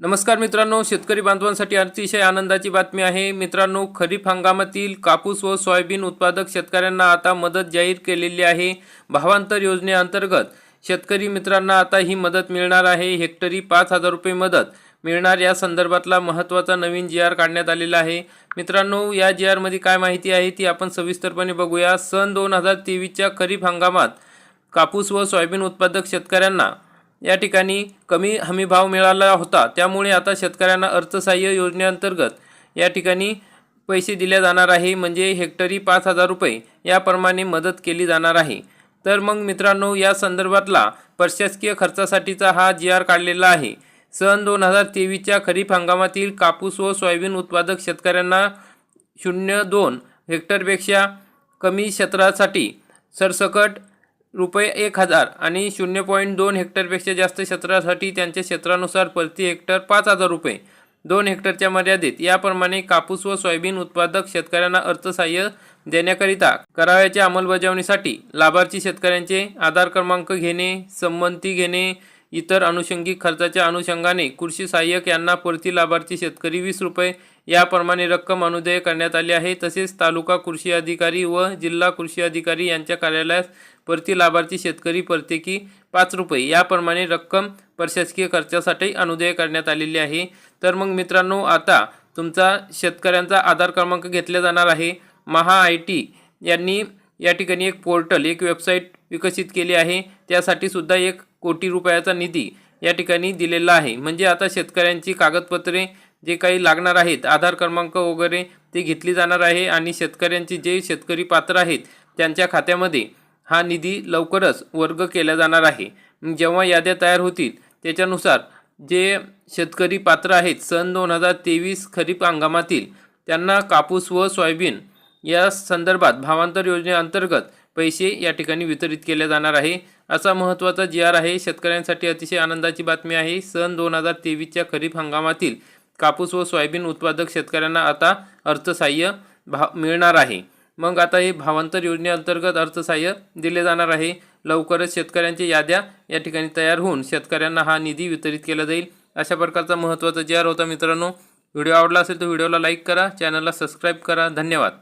नमस्कार मित्रांनो शेतकरी बांधवांसाठी अतिशय आनंदाची बातमी आहे. मित्रांनो खरीप हंगामातील कापूस व सोयाबीन उत्पादक शेतकऱ्यांना आता मदत जाहीर केलेली आहे. भावांतर योजनेअंतर्गत शेतकरी मित्रांना आता ही मदत मिळणार आहे. हेक्टरी पाच हजार रुपये मदत मिळणार. या संदर्भातला महत्त्वाचा नवीन जी आर काढण्यात आलेला आहे. मित्रांनो या जी आरमध्ये काय माहिती आहे ती आपण सविस्तरपणे बघूया. सन दोन हजार तेवीसच्या खरीप हंगामात कापूस व सोयाबीन उत्पादक शेतकऱ्यांना या ठिकाणी कमी हमीभाव मिळाला होता. त्यामुळे आता शेतकऱ्यांना अर्थसहाय्य योजनेअंतर्गत या ठिकाणी पैसे दिले जाणार आहे. म्हणजे हेक्टरी पाच हजार रुपये याप्रमाणे मदत केली जाणार आहे. तर मग मित्रांनो या संदर्भातला प्रशासकीय खर्चासाठीचा हा जी आर काढलेला आहे. सन दोन हजार तेवीसच्या खरीप हंगामातील कापूस व सोयाबीन उत्पादक शेतकऱ्यांना शून्य दोन हेक्टरपेक्षा कमी क्षेत्रासाठी सरसकट रुपये एक हजार आणि शून्य पॉईंट दोन हेक्टरपेक्षा जास्त क्षेत्रासाठी त्यांच्या क्षेत्रानुसार प्रति हेक्टर पाच हजार रुपये. दोन हेक्टरच्या मर्यादेत याप्रमाणे कापूस व सोयाबीन उत्पादक शेतकऱ्यांना अर्थसहाय्य देण्याकरिता करावयाच्या अंमलबजावणीसाठी लाभार्थी शेतकऱ्यांचे आधार क्रमांक घेणे संमती घेणे इतर अनुषंगिक खर्चाच्या अनुषंगाने कृषी सहाय्यक यांना प्रति लाभार्थी शेतकरी वीस रुपये याप्रमाणे रक्कम अनुदेय करण्यात आली आहे. तसेच तालुका कृषी अधिकारी व जिल्हा कृषी अधिकारी यांच्या कार्यालयास प्रति लाभार्थी शेतकरी प्रत्येकी पाच रुपये. याप्रमाणे रक्कम प्रशासकीय खर्चासाठी अनुदेय करण्यात आलेली आहे. तर मग मित्रांनो आता तुमचा शेतकऱ्यांचा आधार क्रमांक घेतला जाणार आहे. महा आय टी यांनी या ठिकाणी एक पोर्टल एक वेबसाईट विकसित केली आहे. त्यासाठी सुद्धा एक कोटी रुपयाचा निधी या ठिकाणी दिलेला आहे. म्हणजे आता शेतकऱ्यांची कागदपत्रे जे काही लागणार आहेत आधार क्रमांक वगैरे ते घेतली जाणार आहे आणि शेतकऱ्यांची जे शेतकरी पात्र आहेत त्यांच्या खात्यामध्ये हा निधी लवकरच वर्ग केला जाणार आहे. जेव्हा याद्या तयार होतील त्याच्यानुसार जे शेतकरी पात्र आहेत सन दोन हजार तेवीस खरीप हंगामातील त्यांना कापूस व सोयाबीन या संदर्भात भावांतर योजनेअंतर्गत पैसे या ठिकाणी वितरित केले जाणार आहे. असा महत्त्वाचा जी आर आहे शेतकऱ्यांसाठी अतिशय आनंदाची बातमी आहे. सन दोन हजार तेवीसच्या खरीप हंगामातील कापूस व सोयाबीन उत्पादक शेतकऱ्यांना आता अर्थसहाय्य भाव मिळणार आहे. मग आता हे भावांतर योजनेअंतर्गत अर्थसहाय्य दिले जाणार आहे. लवकरच शेतकऱ्यांच्या याद्या या ठिकाणी तयार होऊन शेतकऱ्यांना हा निधी वितरित केला जाईल. अशा प्रकारचा महत्त्वाचा जे होता मित्रांनो व्हिडिओ आवडला असेल तर व्हिडिओला लाईक करा चॅनलला सबस्क्राईब करा. धन्यवाद.